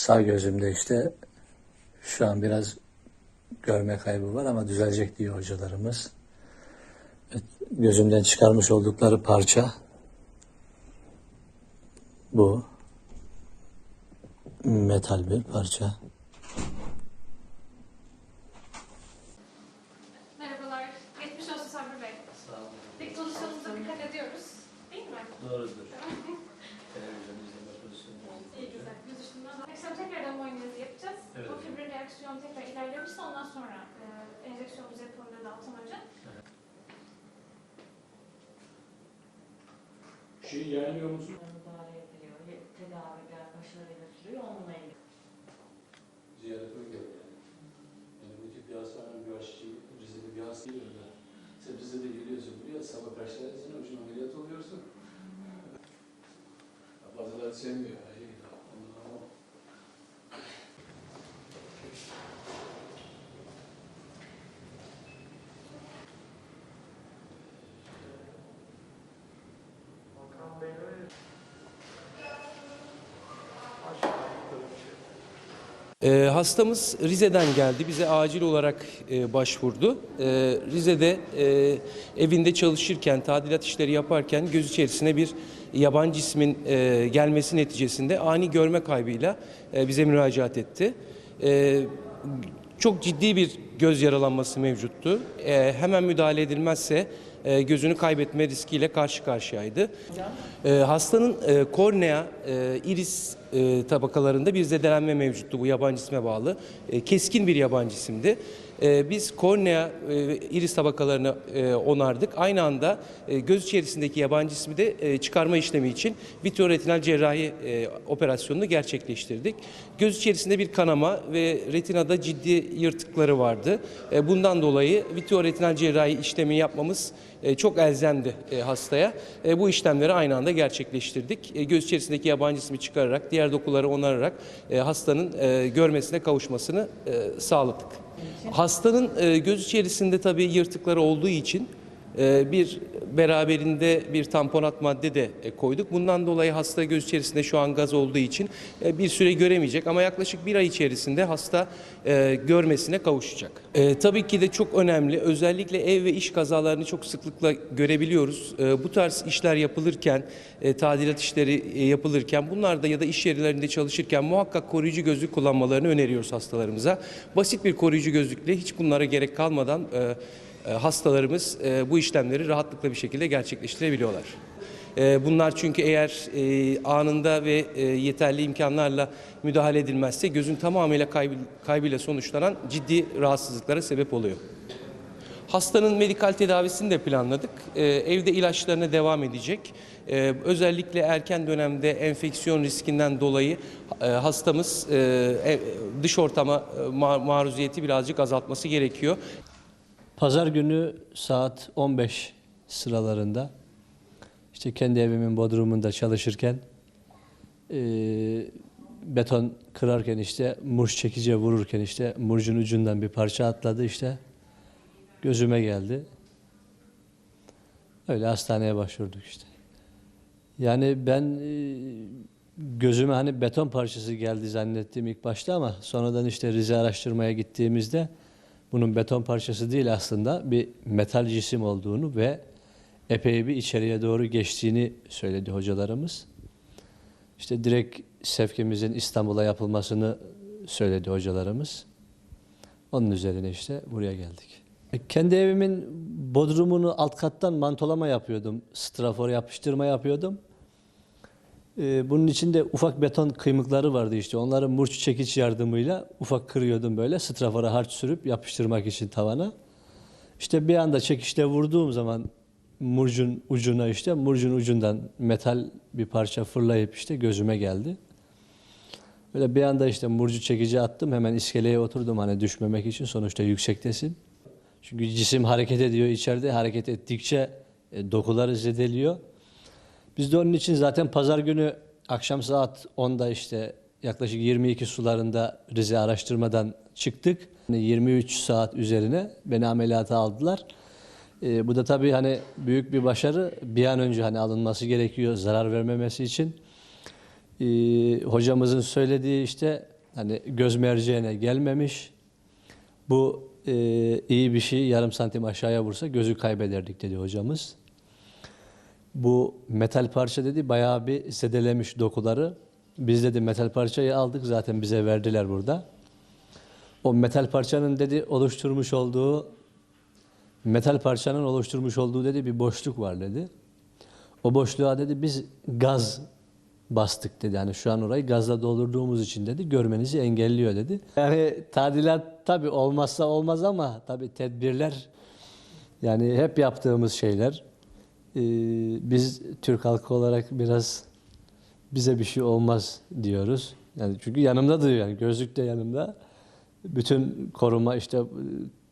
Sağ gözümde işte şu an biraz görme kaybı var ama düzelecek diyor hocalarımız. Gözümden çıkarmış oldukları parça bu. Metal bir parça. Merhabalar. Geçmiş olsun Sabri Bey. Peki pozisyonumuza dikkat ediyoruz. Değil mi? Doğrudur. Şey yerliyor musun? müdahale ediliyor. Tedaviler başarıyla sürüyor. Onunla ilgili. Ziyaret öyle yani. Yani bu tip bir hastanenin bir aşçı, Rize'de bir hasta geliyor da. Sen Rize'de geliyorsun buraya, sabah kaçta sen ucun ameliyat oluyorsun. Bazıları sevmiyor. Ee, hastamız Rize'den geldi. Bize acil olarak e, başvurdu. Ee, Rize'de e, evinde çalışırken, tadilat işleri yaparken göz içerisine bir yabancı ismin e, gelmesi neticesinde ani görme kaybıyla e, bize müracaat etti. E, çok ciddi bir göz yaralanması mevcuttu. E, hemen müdahale edilmezse e, gözünü kaybetme riskiyle karşı karşıyaydı. E, hastanın e, kornea, iris tabakalarında bir zedelenme mevcuttu bu yabancı isme bağlı. Keskin bir yabancı isimdi. E, biz kornea, e, iris tabakalarını e, onardık. Aynı anda e, göz içerisindeki yabancı ismi de çıkarma işlemi için vitreoretinal cerrahi operasyonunu gerçekleştirdik. Göz içerisinde bir kanama ve retinada ciddi yırtıkları vardı. Bundan dolayı vitreoretinal cerrahi işlemi yapmamız çok elzemdi hastaya. Bu işlemleri aynı anda gerçekleştirdik. Göz içerisindeki yabancı ismi çıkararak, diğer dokuları onararak hastanın görmesine kavuşmasını sağladık. Hastanın e, göz içerisinde tabii yırtıkları olduğu için e, bir beraberinde bir tamponat madde de e, koyduk. Bundan dolayı hasta göz içerisinde şu an gaz olduğu için e, bir süre göremeyecek ama yaklaşık bir ay içerisinde hasta e, görmesine kavuşacak. Tabii ki de çok önemli. Özellikle ev ve iş kazalarını çok sıklıkla görebiliyoruz. Bu tarz işler yapılırken, tadilat işleri yapılırken bunlarda ya da iş yerlerinde çalışırken muhakkak koruyucu gözlük kullanmalarını öneriyoruz hastalarımıza. Basit bir koruyucu gözlükle hiç bunlara gerek kalmadan hastalarımız e, bu işlemleri rahatlıkla bir şekilde gerçekleştirebiliyorlar. E, Bunlar çünkü eğer e, anında ve e, yeterli imkanlarla müdahale edilmezse gözün tamamıyla kaybı, kaybıyla sonuçlanan ciddi rahatsızlıklara sebep oluyor. Hastanın medikal tedavisini de planladık. Evde ilaçlarına devam edecek. Özellikle erken dönemde enfeksiyon riskinden dolayı e, hastamız e, dış ortama e, ma- maruziyeti birazcık azaltması gerekiyor. Pazar günü saat 15 sıralarında işte kendi evimin bodrumunda çalışırken e, beton kırarken işte murç çekice vururken işte murcun ucundan bir parça atladı işte gözüme geldi. Öyle hastaneye başvurduk işte. Yani ben e, gözüme hani beton parçası geldi zannettim ilk başta ama sonradan işte Rize araştırmaya gittiğimizde bunun beton parçası değil aslında bir metal cisim olduğunu ve epey bir içeriye doğru geçtiğini söyledi hocalarımız. İşte direkt sevkimizin İstanbul'a yapılmasını söyledi hocalarımız. Onun üzerine işte buraya geldik. E, Kendi evimin bodrumunu alt kattan mantolama yapıyordum. Strafor yapıştırma yapıyordum. Ee, bunun içinde ufak beton kıymıkları vardı işte. Onları murç çekiç yardımıyla ufak kırıyordum böyle. Strafora harç sürüp yapıştırmak için tavana. İşte bir anda çekişte vurduğum zaman murcun ucuna işte murcun ucundan metal bir parça fırlayıp işte gözüme geldi. Böyle bir anda işte murcu çekici attım. Hemen iskeleye oturdum hani düşmemek için. Sonuçta yüksektesin. Çünkü cisim hareket ediyor içeride. Hareket ettikçe e, dokuları zedeliyor. Biz de onun için zaten pazar günü akşam saat 10'da işte yaklaşık 22 sularında Rize araştırmadan çıktık. Yani 23 saat üzerine beni ameliyata aldılar. Ee, bu da tabii hani büyük bir başarı. Bir an önce hani alınması gerekiyor zarar vermemesi için. Ee, hocamızın söylediği işte hani göz merceğine gelmemiş. Bu e, iyi bir şey yarım santim aşağıya vursa gözü kaybederdik dedi hocamız. Bu metal parça dedi bayağı bir sedelemiş dokuları. Biz dedi metal parçayı aldık zaten bize verdiler burada. O metal parçanın dedi oluşturmuş olduğu metal parçanın oluşturmuş olduğu dedi bir boşluk var dedi. O boşluğa dedi biz gaz bastık dedi. Yani şu an orayı gazla doldurduğumuz için dedi görmenizi engelliyor dedi. Yani tadilat tabi olmazsa olmaz ama tabi tedbirler yani hep yaptığımız şeyler. Ee, biz Türk halkı olarak biraz bize bir şey olmaz diyoruz. Yani çünkü yanımda duruyor yani gözlük de yanımda. Bütün koruma işte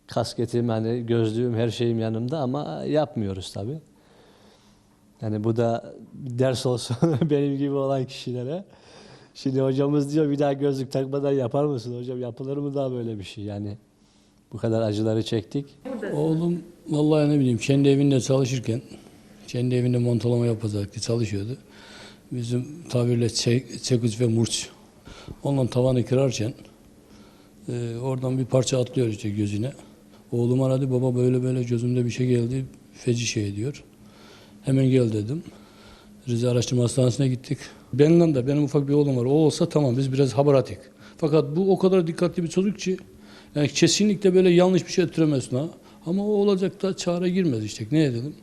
kasketim hani gözlüğüm her şeyim yanımda ama yapmıyoruz tabi. Yani bu da ders olsun benim gibi olan kişilere. Şimdi hocamız diyor bir daha gözlük takmadan yapar mısın hocam? Yapılır mı daha böyle bir şey yani? Bu kadar acıları çektik. Oğlum vallahi ne bileyim kendi evinde çalışırken kendi evinde montalama yapacaktı çalışıyordu. Bizim tabirle çek, çekiç ve murç. Onunla tavanı kırarken e, oradan bir parça atlıyor işte gözüne. Oğlum aradı baba böyle böyle gözümde bir şey geldi feci şey diyor. Hemen gel dedim. Rize Araştırma Hastanesi'ne gittik. Benimle de benim ufak bir oğlum var. O olsa tamam biz biraz haber attık. Fakat bu o kadar dikkatli bir çocuk ki yani kesinlikle böyle yanlış bir şey ettiremezsin ha. Ama o olacak da çare girmez işte. Ne edelim?